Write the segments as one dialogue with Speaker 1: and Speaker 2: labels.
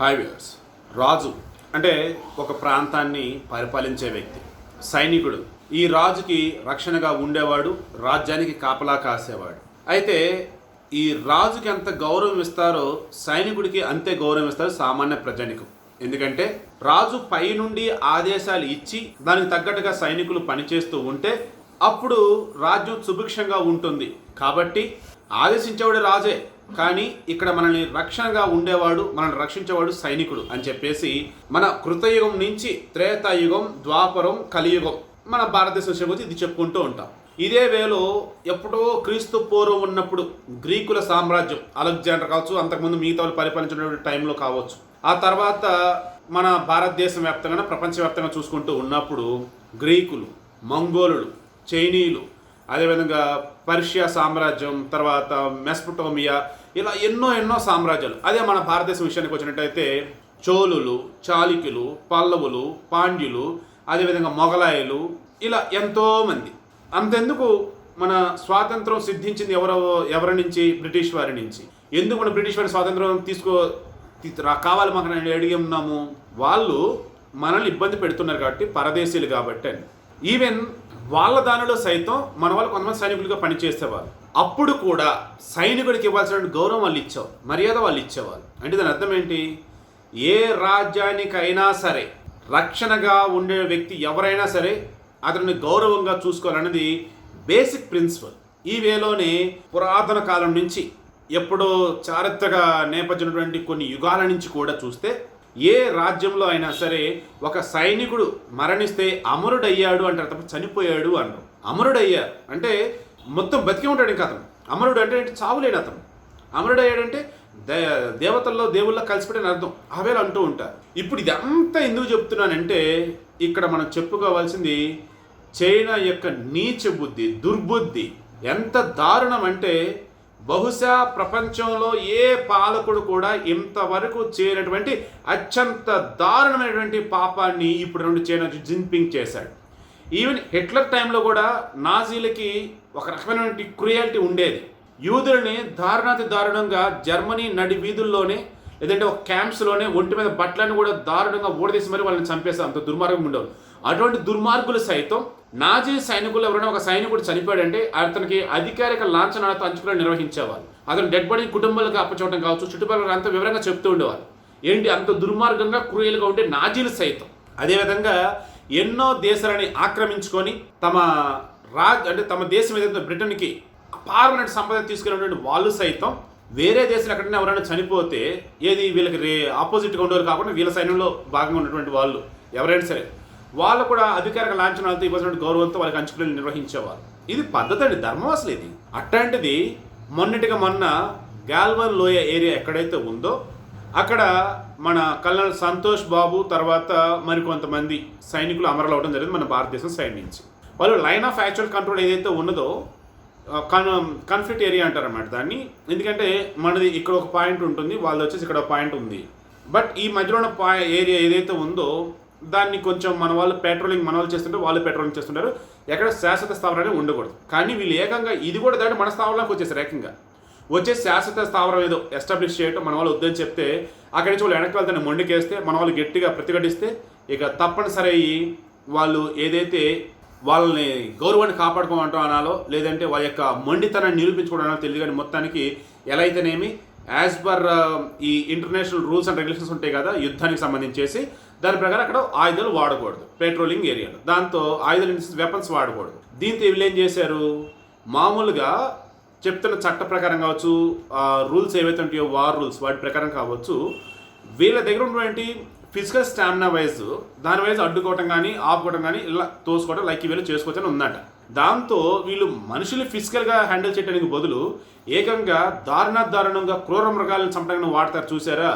Speaker 1: Hi viewers రాజు అంటే ఒక ప్రాంతాన్ని పరిపాలించే వ్యక్తి సైనికుడు. ఈ రాజుకి రక్షణగా ఉండేవాడు రాజ్యానికి కాపలా కాసేవాడు. అయితే ఈ రాజుకి ఎంత గౌరవం ఇస్తారో సైనికుడికి అంతే గౌరవం ఇస్తారు సామాన్య ప్రజానికం. ఎందుకంటే రాజు పై నుండి ఆదేశాలు ఇచ్చి దానికి తగ్గట్టుగా సైనికులు పనిచేస్తూ ఉంటే అప్పుడు రాజ్యం సుభిక్షంగా ఉంటుంది. కాబట్టి ఆదేశించేవాడు రాజే కానీ ఇక్కడ మనల్ని రక్షణగా ఉండేవాడు మనల్ని రక్షించేవాడు సైనికుడు అని చెప్పేసి మన కృతయుగం నుంచి త్రేతాయుగం ద్వాపరం కలియుగం మన భారతదేశం విషయం గురించి ఇది చెప్పుకుంటూ ఉంటాం. ఇదే వేలో ఎప్పుడో క్రీస్తు పూర్వం ఉన్నప్పుడు గ్రీకుల సామ్రాజ్యం అలెగ్జాండర్ కావచ్చు అంతకుముందు మిగతా వాళ్ళు పరిపాలించినటువంటి టైంలో కావచ్చు. ఆ తర్వాత మన భారతదేశం వ్యాప్తంగా ప్రపంచవ్యాప్తంగా చూసుకుంటూ ఉన్నప్పుడు గ్రీకులు మంగోలులు చైనీయులు అదేవిధంగా పర్షియా సామ్రాజ్యం తర్వాత మెస్పటోమియా ఇలా ఎన్నో ఎన్నో సామ్రాజ్యాలు. అదే మన భారతదేశం విషయానికి వచ్చినట్టయితే చోళులు చాళుక్యులు పల్లవులు పాండ్యులు అదేవిధంగా మొఘలాయులు ఇలా ఎంతోమంది అంతెందుకు మన స్వాతంత్రం సిద్ధించింది ఎవరో ఎవరి నుంచి? బ్రిటిష్ వారి నుంచి. ఎందుకు మన బ్రిటిష్ వారి స్వాతంత్రం తీసుకో కావాలి మాకు అడిగి ఉన్నాము? వాళ్ళు మనల్ని ఇబ్బంది పెడుతున్నారు కాబట్టి పరదేశీయులు కాబట్టి అని. ఈవెన్ వాళ్ళ దానిలో సైతం మన వాళ్ళు కొంతమంది సైనికులుగా పనిచేసేవాళ్ళు అప్పుడు కూడా సైనికుడికి ఇవ్వాల్సిన గౌరవం వాళ్ళు ఇచ్చేవారు మర్యాద వాళ్ళు ఇచ్చేవాళ్ళు అంటే దాని అర్థం ఏంటి? ఏ రాజ్యానికైనా సరే రక్షణగా ఉండే వ్యక్తి ఎవరైనా సరే అతన్ని గౌరవంగా చూసుకోవాలన్నది బేసిక్ ప్రిన్సిపల్ ఈ వేలోనే పురాతన కాలం నుంచి ఎప్పుడో చారిత్రక నేపథ్యం కొన్ని యుగాల నుంచి కూడా చూస్తే ఏ రాజ్యంలో అయినా సరే ఒక సైనికుడు మరణిస్తే అమరుడయ్యాడు అంటారు తప్ప చనిపోయాడు అంటారు. అమరుడయ్యారు అంటే మొత్తం బతికి ఉంటాడు ఇంకా అతను. అమరుడు అంటే చావులేడు అతను. అమరుడయ్యాడంటే దే దేవతల్లో దేవుళ్ళ కలిసిపెట్టిన అర్థం. అవేలా అంటూ ఉంటారు. ఇప్పుడు ఇదంతా ఎందుకు చెప్తున్నానంటే ఇక్కడ మనం చెప్పుకోవాల్సింది చైనా యొక్క నీచ బుద్ధి దుర్బుద్ధి ఎంత దారుణం అంటే బహుశా ప్రపంచంలో ఏ పాలకుడు కూడా ఇంతవరకు చేయనటువంటి అత్యంత దారుణమైనటువంటి పాపాన్ని ఇప్పుడు రెండు చైనా జిన్పింగ్ చేశాడు. ఈవెన్ హిట్లర్ టైంలో కూడా నాజీలకి ఒక రకమైనటువంటి క్రుయాలిటీ ఉండేది. యూదుల్ని దారుణాతి దారుణంగా జర్మనీ నడి వీధుల్లోనే లేదంటే ఒక క్యాంప్స్లోనే ఒంటి మీద బట్టలను కూడా దారుణంగా ఓడదీసి మరి వాళ్ళని చంపేస్తారు అంత దుర్మార్గం ఉండవు. అటువంటి దుర్మార్గులు సైతం నాజీ సైనికులు ఎవరైనా ఒక సైనికుడు చనిపోయాడంటే అతనికి అధికారిక లాంఛనాలతో అంచుకులు నిర్వహించేవాళ్ళు. అతను డెడ్ బాడీ కుటుంబాలకు అప్పచూడటం కావచ్చు చుట్టుపక్కల అంత వివరంగా చెప్తూ ఉండేవారు ఏంటి అంత దుర్మార్గంగా క్రూయల్గా ఉండే నాజీలు సైతం? అదేవిధంగా ఎన్నో దేశాలని ఆక్రమించుకొని తమ రాజ్ అంటే తమ దేశం ఏదైతే బ్రిటన్కి అపారమైన సంపద తీసుకున్నటువంటి వాళ్ళు సైతం వేరే దేశాలు ఎక్కడైనా ఎవరైనా చనిపోతే ఏది వీళ్ళకి రే ఆపోజిట్గా ఉండేవారు కాకుండా వీళ్ళ సైన్యంలో భాగంగా ఉన్నటువంటి వాళ్ళు ఎవరైనా సరే వాళ్ళు కూడా అధికారిక లాంఛనాలతో ఇవ్వాల్సిన గౌరవంతో వాళ్ళకి అంచుకులు నిర్వహించేవారు. ఇది పద్ధతి అండి ధర్మం అసలు ఇది. అట్లాంటిది మొన్నటిగా మొన్న గాల్వన్ లోయ ఏరియా ఎక్కడైతే ఉందో అక్కడ మన కల్నల్ సంతోష్ బాబు తర్వాత మరికొంతమంది సైనికులు అమరులు అవడం జరిగింది మన భారతదేశం సైడ్ నుంచి. వాళ్ళు లైన్ ఆఫ్ యాక్చువల్ కంట్రోల్ ఏదైతే ఉన్నదో కన్ కన్ఫ్లిక్ట్ ఏరియా అంటారన్నమాట దాన్ని. ఎందుకంటే మనది ఇక్కడ ఒక పాయింట్ ఉంటుంది వాళ్ళు వచ్చేసి ఇక్కడ ఒక పాయింట్ ఉంది. బట్ ఈ మధ్యలో ఉన్న పా ఏరియా ఏదైతే ఉందో దాన్ని కొంచెం మన వాళ్ళు పెట్రోలింగ్ మన వాళ్ళు చేస్తుంటే వాళ్ళు పెట్రోలింగ్ చేస్తుంటారు. ఎక్కడ శాశ్వత స్థావరాలు ఉండకూడదు. కానీ వీళ్ళు ఏకంగా ఇది కూడా దాటి మన స్థావరంలోకి వచ్చేసారు ఏకంగా. వచ్చే శాశ్వత స్థావరం ఏదో ఎస్టాబ్లిష్ చేయటం మన వాళ్ళు వద్దని చెప్తే అక్కడి నుంచి వాళ్ళు వెనక్కి వెళ్తాను మొండికేస్తే మన వాళ్ళు గట్టిగా ప్రతిఘటిస్తే ఇక తప్పనిసరి అయ్యి వాళ్ళు ఏదైతే వాళ్ళని గౌరవాన్ని కాపాడుకోవటం అనాలో లేదంటే వాళ్ళ యొక్క మొండితనాన్ని నిరూపించుకోవడం తెలియదు కానీ మొత్తానికి ఎలా అయితేనేమి యాజ్ పర్ uh, ఈ ఇంటర్నేషనల్ రూల్స్ అండ్ రెగ్యులేషన్స్ ఉంటాయి కదా యుద్ధానికి సంబంధించేసి దాని ప్రకారం అక్కడ ఆయుధాలు వాడకూడదు పెట్రోలింగ్ ఏరియాలో దాంతో ఆయుధాలు వెపన్స్ వాడకూడదు. దీంతో వీళ్ళు ఏం చేశారు? మామూలుగా చెప్తున్న చట్ట ప్రకారం కావచ్చు రూల్స్ ఏవైతే ఉంటాయో వార్ రూల్స్ వాటి ప్రకారం కావచ్చు వీళ్ళ దగ్గర ఉన్నటువంటి ఫిజికల్ స్టామినా వైజ్ దాని వైజ్ అడ్డుకోవటం కానీ ఆపుకోవటం కానీ ఇలా తోసుకోవటం లైక్ వీళ్ళు చేసుకోవచ్చు అని ఉందట. దాంతో వీళ్ళు మనుషులు ఫిజికల్గా హ్యాండిల్ చేయడానికి బదులు ఏకంగా దారుణ దారుణంగా క్రూర మృగాలను చంపడానికి వాడతారు చూసారా?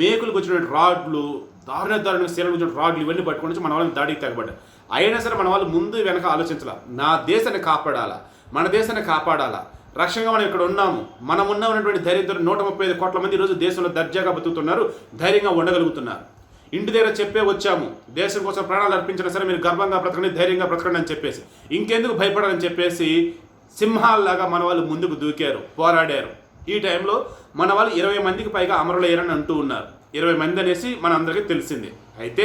Speaker 1: మేకులకు వచ్చినటువంటి రాడ్లు దారుణ దారుణ శీలకు వచ్చిన రాడ్లు ఇవన్నీ పట్టుకొని మన వాళ్ళని దాడికి తగ్గబడ్డారు అయినా సరే మన వాళ్ళు ముందు వెనక ఆలోచించాల. నా దేశాన్ని కాపాడాలా? మన దేశాన్ని కాపాడాలా? రక్షణగా మనం ఇక్కడ ఉన్నాము. మనం ఉన్న ఉన్నటువంటి ధైర్యంతో నూట ముప్పై ఐదు కోట్ల మంది ఈరోజు దేశంలో దర్జాగా బతుకుతున్నారు ధైర్యంగా ఉండగలుగుతున్నారు. ఇంటి దగ్గర చెప్పే వచ్చాము. దేశం కోసం ప్రాణాలు అర్పించినా సరే మీరు గర్వంగా బ్రతకండి ధైర్యంగా బ్రతకండి అని చెప్పేసి. ఇంకెందుకు భయపడాలని చెప్పేసి సింహాల్లాగా మన వాళ్ళు ముందుకు దూకారు పోరాడారు. ఈ టైంలో మన వాళ్ళు ఇరవై మందికి పైగా అమరులయ్యారని అంటూ ఉన్నారు. ఇరవై మంది అనేసి మన అందరికీ తెలిసిందే. అయితే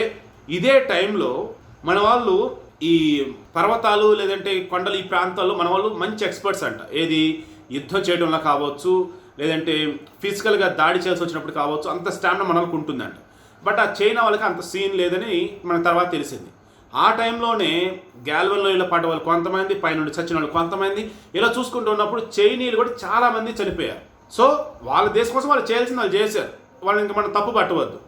Speaker 1: ఇదే టైంలో మన వాళ్ళు ఈ పర్వతాలు లేదంటే కొండలు ఈ ప్రాంతాల్లో మన వాళ్ళు మంచి ఎక్స్పర్ట్స్ అంట. ఏది? యుద్ధం చేయడంలో కావచ్చు లేదంటే ఫిజికల్గా దాడి చేయాల్సి వచ్చినప్పుడు కావచ్చు అంత స్టామినా మన వాళ్ళకి ఉంటుందంట. బట్ ఆ చైనా వాళ్ళకి అంత సీన్ లేదని మన తర్వాత తెలిసింది. ఆ టైంలోనే గ్యాల్వన్లో ఇలా పడ్డ వాళ్ళు కొంతమంది పైనుండి చచ్చిన వాళ్ళు కొంతమంది ఇలా చూసుకుంటూ ఉన్నప్పుడు చైనీయులు కూడా చాలామంది చనిపోయారు. సో వాళ్ళ దేశం కోసం వాళ్ళు చేయాల్సింది వాళ్ళు చేశారు. వాళ్ళని ఇంకా మనం తప్పు పట్టవద్దు.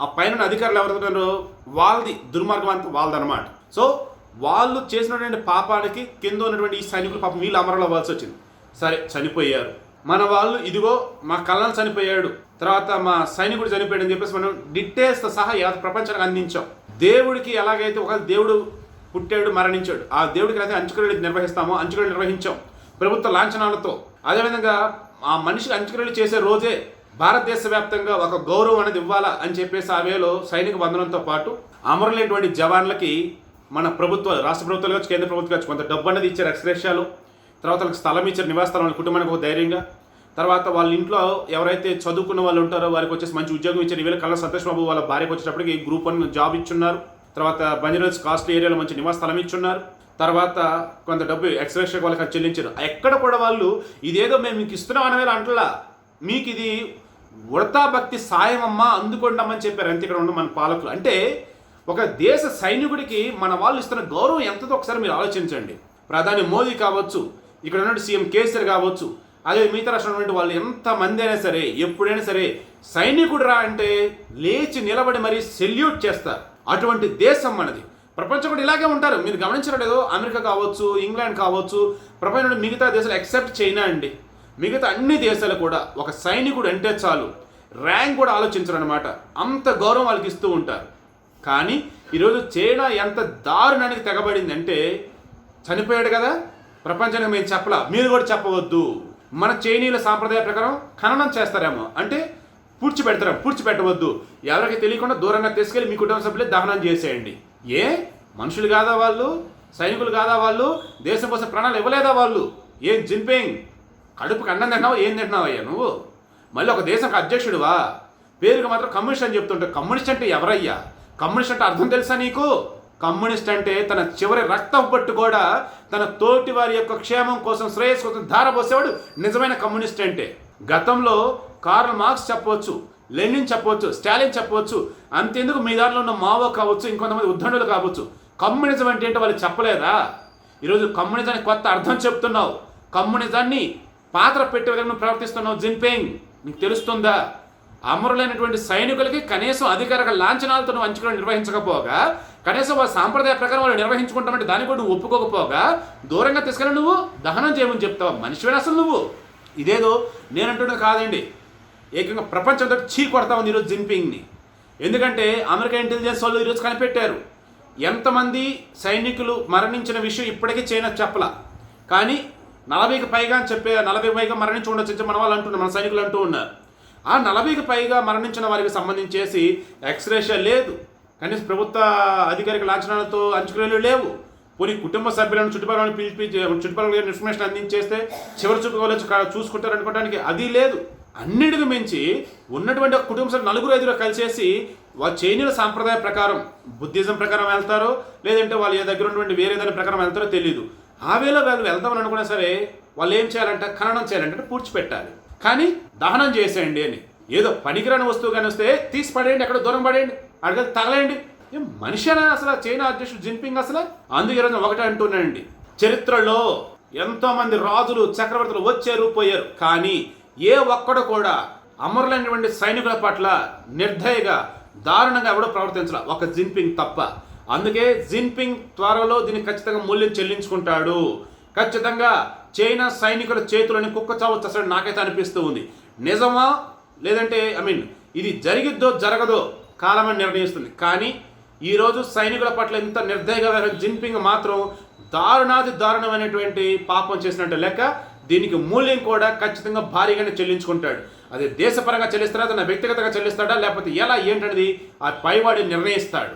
Speaker 1: ఆ పైన అధికారులు ఎవరున్నారో వాళ్ళది దుర్మార్గం అంతా వాళ్ళదనమాట సో వాళ్ళు చేసినటువంటి పాపానికి కింద ఉన్నటువంటి ఈ సైనికులు పాపం వీళ్ళు అమరలు అవ్వాల్సి వచ్చింది. సరే చనిపోయారు. మన వాళ్ళు ఇదిగో మా కళ్ళను చనిపోయాడు. తర్వాత మా సైనికుడు చనిపోయాడు అని చెప్పేసి మనం డీటెయిల్స్తో సహా యావత్ ప్రపంచానికి అందించాం. దేవుడికి ఎలాగైతే ఒక దేవుడు పుట్టాడు మరణించాడు ఆ దేవుడికి అయితే అంచుక్రియలు నిర్వహిస్తామో అంచుక్రియలు నిర్వహించాం. ప్రభుత్వ లాంఛనాలతో. అదేవిధంగా ఆ మనిషికి అంచుక్రియలు చేసే రోజే భారతదేశ వ్యాప్తంగా ఒక గౌరవం అనేది ఇవ్వాలా అని చెప్పేసి ఆ వేలో సైనిక బంధనంతో పాటు అమరులైనటువంటి జవాన్లకి మన ప్రభుత్వ రాష్ట్ర ప్రభుత్వాలు కావచ్చు కేంద్ర ప్రభుత్వం కావచ్చు కొంత డబ్బు అనేది ఇచ్చారు ఎక్స్గ్రేషియాలు తర్వాత వాళ్ళకి స్థలం ఇచ్చారు నివాస స్థలం కుటుంబానికి ఒక ధైర్యంగా. తర్వాత వాళ్ళ ఇంట్లో ఎవరైతే చదువుకున్న వాళ్ళు ఉంటారో వారికి వచ్చేసి మంచి ఉద్యోగం ఇచ్చారు. ఈవేళ కళ్ళ సంతోష్ బాబు వాళ్ళ భార్యకు వచ్చేటప్పటికి గ్రూప్ వన్ జాబ్ ఇచ్చున్నారు. తర్వాత బంజరోజ్ కాస్ట్లీ ఏరియాలో మంచి నివాస స్థలం ఇచ్చున్నారు. తర్వాత కొంత డబ్బు ఎక్స్గ్రేషియా వాళ్ళకి చెల్లించారు. ఎక్కడ కూడా వాళ్ళు ఇదేదో మేము మీకు ఇస్తున్నాం అనేవి అంటలా. మీకు ఇది ఉడతా భక్తి సాయమమ్మ అందుకుంటామని చెప్పారు. అంతే ఇక్కడ ఉన్న మన పాలకులు. అంటే ఒక దేశ సైనికుడికి మన వాళ్ళు ఇస్తున్న గౌరవం ఎంతదో ఒకసారి మీరు ఆలోచించండి. ప్రధాని మోదీ కావచ్చు ఇక్కడ ఉన్న సీఎం కేసీఆర్ కావచ్చు అదే మిగతా రాష్ట్రంలో వాళ్ళు ఎంతమంది అయినా సరే ఎప్పుడైనా సరే సైనికుడు రా అంటే లేచి నిలబడి మరీ సెల్యూట్ చేస్తారు. అటువంటి దేశం మనది. ప్రపంచం కూడా ఇలాగే ఉంటారు. మీరు గమనించడం లేదో. అమెరికా కావచ్చు ఇంగ్లాండ్ కావచ్చు ప్రపంచంలో మిగతా దేశాలు ఎక్సెప్ట్ చైనా అండి? మిగతా అన్ని దేశాలు కూడా ఒక సైనికుడు అంటే చాలు. ర్యాంక్ కూడా ఆలోచించరు అనమాట అంత గౌరవం వాళ్ళకి ఇస్తూ ఉంటారు. కానీ ఈరోజు చైనా ఎంత దారుణానికి తెగబడింది అంటే చనిపోయాడు కదా? ప్రపంచానికి మేము చెప్పలా. మీరు కూడా చెప్పవద్దు. మన చైనీయుల సాంప్రదాయ ప్రకారం ఖననం చేస్తారేమో. అంటే పూడ్చిపెడతారా పూడ్చిపెట్టవద్దు ఎవరికి తెలియకుండా దూరంగా తీసుకెళ్ళి మీ కుటుంబ సభ్యులే దహనం చేసేయండి. ఏ? మనుషులు కాదా వాళ్ళు? సైనికులు కాదా వాళ్ళు? దేశం కోసం ప్రాణాలు ఇవ్వలేదా వాళ్ళు? ఏం జిన్పింగ్? కడుపుకి అన్నం తిన్నావు ఏం తింటున్నావు అయ్యా నువ్వు? మళ్ళీ ఒక దేశంకి అధ్యక్షుడివా? పేరుకి మాత్రం కమ్యూనిస్ట్ అని చెప్తుంటే కమ్యూనిస్ట్ అంటే ఎవరయ్యా? కమ్యూనిస్ట్ అంటే అర్థం తెలుసా నీకు? కమ్యూనిస్ట్ అంటే తన చివరి రక్తం పట్టు కూడా తన తోటి వారి యొక్క క్షేమం కోసం శ్రేయస్ కోసం ధారపోసేవాడు నిజమైన కమ్యూనిస్ట్ అంటే. గతంలో కార్ల్ మార్క్స్ చెప్పవచ్చు లెనిన్ చెప్పవచ్చు స్టాలిన్ చెప్పవచ్చు అంతెందుకు మీ దాంట్లో ఉన్న మావో కావచ్చు ఇంకొంతమంది ఉద్దండులు కావచ్చు. కమ్యూనిజం అంటే ఏంటో వాళ్ళు చెప్పలేదా ఈరోజు కమ్యూనిజానికి కొత్త అర్థం చెప్తున్నావు. కమ్యూనిజాన్ని పాత్ర పెట్టే విధంగా ప్రవర్తిస్తున్నావు జిన్పింగ్. నీకు తెలుస్తుందా? అమరులైనటువంటి సైనికులకి కనీసం అధికారిక లాంఛనాలతో నువ్వు అంచుకొని నిర్వహించకపోగా కనీసం వాళ్ళ సాంప్రదాయ ప్రకారం వాళ్ళు నిర్వహించుకుంటామంటే దాన్ని కూడా నువ్వు ఒప్పుకోకపోగా దూరంగా తీసుకెళ్ళి నువ్వు దహనం చేయమని చెప్తావు? మనిషివేనా అసలు నువ్వు? ఇదేదో నేనంటున్నది కాదండి. ఏకంగా ప్రపంచంతో చీ కొడతా ఉంది ఈరోజు జిన్పింగ్ని. ఎందుకంటే అమెరికా ఇంటెలిజెన్స్ వాళ్ళు ఈరోజు కనిపెట్టారు. ఎంతమంది సైనికులు మరణించిన విషయం ఇప్పటికీ చైనా చెప్పలా. కానీ నలభైకి పైగా అని చెప్పే నలభై పైగా మరణించి ఉండొచ్చు మన వాళ్ళు అంటున్నారు మన సైనికులు అంటూ ఉన్నారు. ఆ నలభైకి పైగా మరణించిన వారికి సంబంధించేసి ఎక్స్రేషియా లేదు. కనీసం ప్రభుత్వ అధికారిక లాంఛనాలతో అంచుకునేలు లేవు. పోనీ కుటుంబ సభ్యులను చుట్టుపక్కల పిలిపి చుట్టుపక్కల ఇన్ఫర్మేషన్ అందించేస్తే చివరి చూపు చూసుకుంటారు అనుకోవడానికి అది లేదు. అన్నిటికి మించి ఉన్నటువంటి కుటుంబ సభ్యులు నలుగురు ఐదుగురు కలిసేసి వాళ్ళ చైనీయుల సాంప్రదాయ ప్రకారం బుద్ధిజం ప్రకారం వెళ్తారో లేదంటే వాళ్ళ దగ్గర ఉన్నటువంటి వేరే దాని ప్రకారం వెళ్తారో తెలియదు ఆ వేలో వాళ్ళు వెళ్దామని అనుకున్నా సరే వాళ్ళు ఏం చేయాలంటే? ఖననం చేయాలంటే పూడ్చిపెట్టాలి. కానీ దహనం చేసేయండి అని. ఏదో పనికిరాని వస్తువు కానీ వస్తే తీసి పడేయండి ఎక్కడ దూరం పడేయండి అడగ తగలేయండి. ఏం మనిషినా అసలు? చైనా అధ్యక్షుడు జిన్పింగ్ అసలు? అందుకే రోజు ఒకటే అంటున్నానండి. చరిత్రలో ఎంతోమంది రాజులు చక్రవర్తులు వచ్చారు పోయారు. కానీ ఏ ఒక్కడు కూడా అమరులైనటువంటి సైనికుల పట్ల నిర్దయగా దారుణంగా ఎవడో ప్రవర్తించాల. ఒక జిన్పింగ్ తప్ప. అందుకే జిన్పింగ్ త్వరలో దీన్ని ఖచ్చితంగా మూల్యం చెల్లించుకుంటాడు. ఖచ్చితంగా చైనా సైనికుల చేతులని కుక్క చావు అసలు నాకైతే అనిపిస్తూ ఉంది. నిజమా? లేదంటే ఐ మీన్ ఇది జరిగిద్దో జరగదో కాలమని నిర్ణయిస్తుంది. కానీ ఈరోజు సైనికుల పట్ల ఎంత నిర్దయగా వ్యవహరించిన జిన్పింగ్ మాత్రం దారుణాది దారుణమైనటువంటి పాపం చేసినట్టు లెక్క దీనికి మూల్యం కూడా ఖచ్చితంగా భారీగానే చెల్లించుకుంటాడు. అది దేశపరంగా చెల్లిస్తాడా తన వ్యక్తిగతంగా చెల్లిస్తాడా లేకపోతే ఎలా ఏంటనేది ఆ పైవాడి నిర్ణయిస్తాడు.